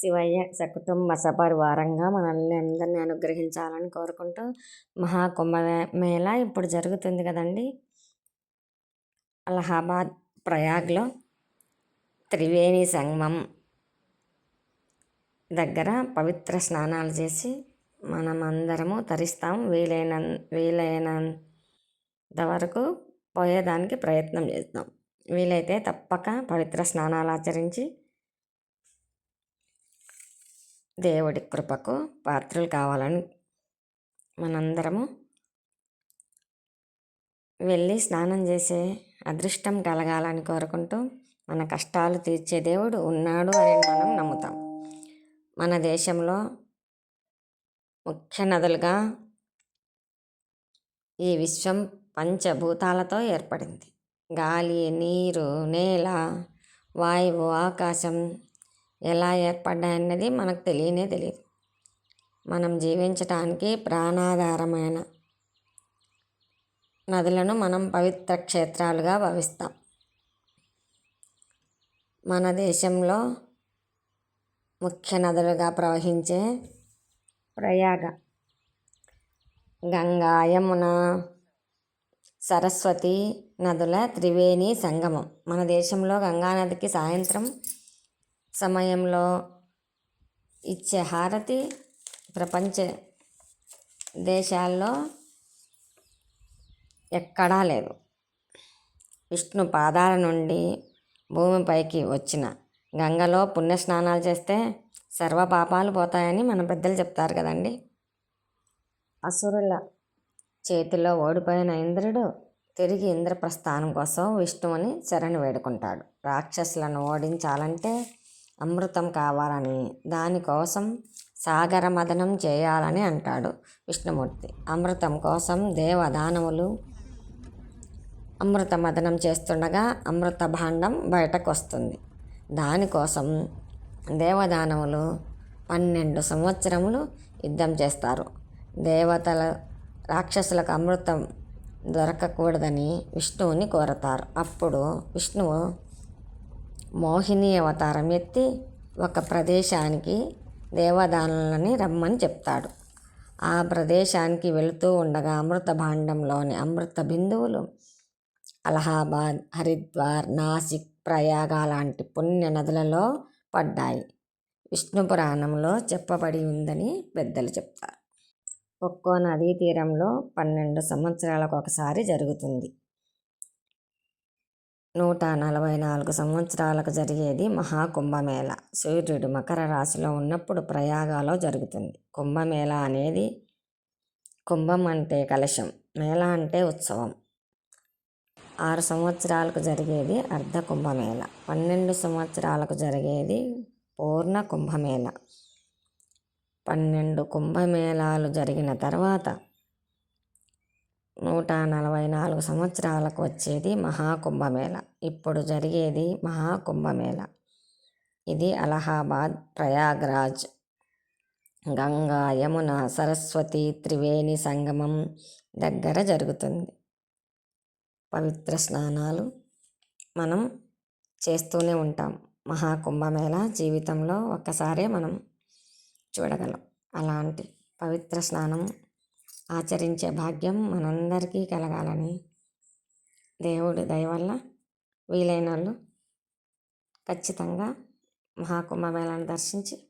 శివయ్య సకుటుంబ సపరివారంగా మనల్ని అందరినీ అనుగ్రహించాలని కోరుకుంటూ మహాకుంభమేళ ఇప్పుడు జరుగుతుంది కదండి. అలహాబాద్ ప్రయాగ్లో త్రివేణి సంగమం దగ్గర పవిత్ర స్నానాలు చేసి మనం అందరము తరిస్తాం. వీలైన వీలైనంత వరకు పోయేదానికి ప్రయత్నం చేస్తాం. వీలైతే తప్పక పవిత్ర స్నానాలు ఆచరించి దేవుడి కృపకు పాత్రలు కావాలని మనందరము వెళ్ళి స్నానం చేసే అదృష్టం కలగాలని కోరుకుంటూ మన కష్టాలు తీర్చే దేవుడు ఉన్నాడు అని మనం నమ్ముతాం. మన దేశంలో ముఖ్య నదులుగా ఈ విశ్వం పంచభూతాలతో ఏర్పడింది. గాలి నీరు నేల వాయువు ఆకాశం ఎలా ఏర్పడ్డాయన్నది మనకు తెలియనే తెలియదు. మనం జీవించటానికి ప్రాణాధారమైన నదులను మనం పవిత్ర క్షేత్రాలుగా భావిస్తాం. మన దేశంలో ముఖ్య నదులుగా ప్రవహించే ప్రయాగ గంగా యమున సరస్వతి నదుల త్రివేణి సంగమం. మన దేశంలో గంగానదికి సాయంత్రం సమయంలో ఇచ్చే హారతి ప్రపంచ దేశాల్లో ఎక్కడా లేదు. విష్ణు పాదాల నుండి భూమిపైకి వచ్చిన గంగలో పుణ్యస్నానాలు చేస్తే సర్వ పాపాలు పోతాయని మన పెద్దలు చెప్తారు కదండి. అసురుల చేతిలో ఓడిపోయిన ఇంద్రుడు తిరిగి ఇంద్రప్రస్థానం కోసం విష్ణువుని శరణి వేడుకుంటాడు. రాక్షసులను ఓడించాలంటే అమృతం కావాలని దానికోసం సాగర మదనం చేయాలని అంటాడు విష్ణుమూర్తి. అమృతం కోసం దేవదానవులు అమృత మదనం చేస్తుండగా అమృత భాండం బయటకు వస్తుంది దానికోసం దేవదానవులు పన్నెండు సంవత్సరములు యుద్ధం చేస్తారు. దేవతల రాక్షసులకు అమృతం దొరకకూడదని విష్ణువుని కోరతారు. అప్పుడు విష్ణువు మోహిని అవతారం ఎత్తి ఒక ప్రదేశానికి దేవదానులని రమ్మని చెప్తాడు. ఆ ప్రదేశానికి వెళుతూ ఉండగా అమృత భాండంలోని అమృత బిందువులు అలహాబాద్ హరిద్వార్ నాసిక్ ప్రయాగ లాంటి పుణ్య నదులలో పడ్డాయి. విష్ణు పురాణంలో చెప్పబడి ఉందని పెద్దలు చెప్తారు. ఒక్కో నదీ తీరంలో పన్నెండు సంవత్సరాలకు ఒకసారి జరుగుతుంది. నూట నలభై నాలుగు సంవత్సరాలకు జరిగేది మహాకుంభమేళ. సూర్యుడు మకర రాశిలో ఉన్నప్పుడు ప్రయాగాలో జరుగుతుంది. కుంభమేళ అనేది కుంభం అంటే కలశం మేళ అంటే ఉత్సవం. ఆరు సంవత్సరాలకు జరిగేది అర్ధ కుంభమేళ పన్నెండు సంవత్సరాలకు జరిగేది పూర్ణ కుంభమేళ పన్నెండు కుంభమేళాలు జరిగిన తర్వాత నూట నలభై నాలుగు సంవత్సరాలకు వచ్చేది మహాకుంభమేళ. ఇప్పుడు జరిగేది మహాకుంభమేళ. ఇది అలహాబాద్ ప్రయాగ్రాజ్. గంగా యమున సరస్వతి త్రివేణి సంగమం దగ్గర జరుగుతుంది. పవిత్ర స్నానాలు మనం చేస్తూనే ఉంటాం. మహాకుంభమేళ జీవితంలో ఒక్కసారే మనం చూడగలం. అలాంటి పవిత్ర స్నానం ఆచరించే భాగ్యం మనందరికీ కలగాలని దేవుడి దయవల్ల వీలైన వాళ్ళు ఖచ్చితంగా మహాకుంభమేళాను దర్శించి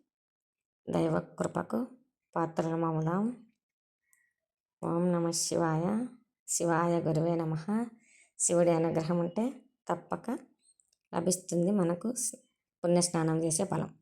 దైవ కృపకు పాత్రమవుదాం ఓం నమ శివాయ. శివాయ గురువే నమ. శివుడి అనుగ్రహం ఉంటే తప్పక లభిస్తుంది మనకు. పుణ్యస్నానం చేసే ఫలం.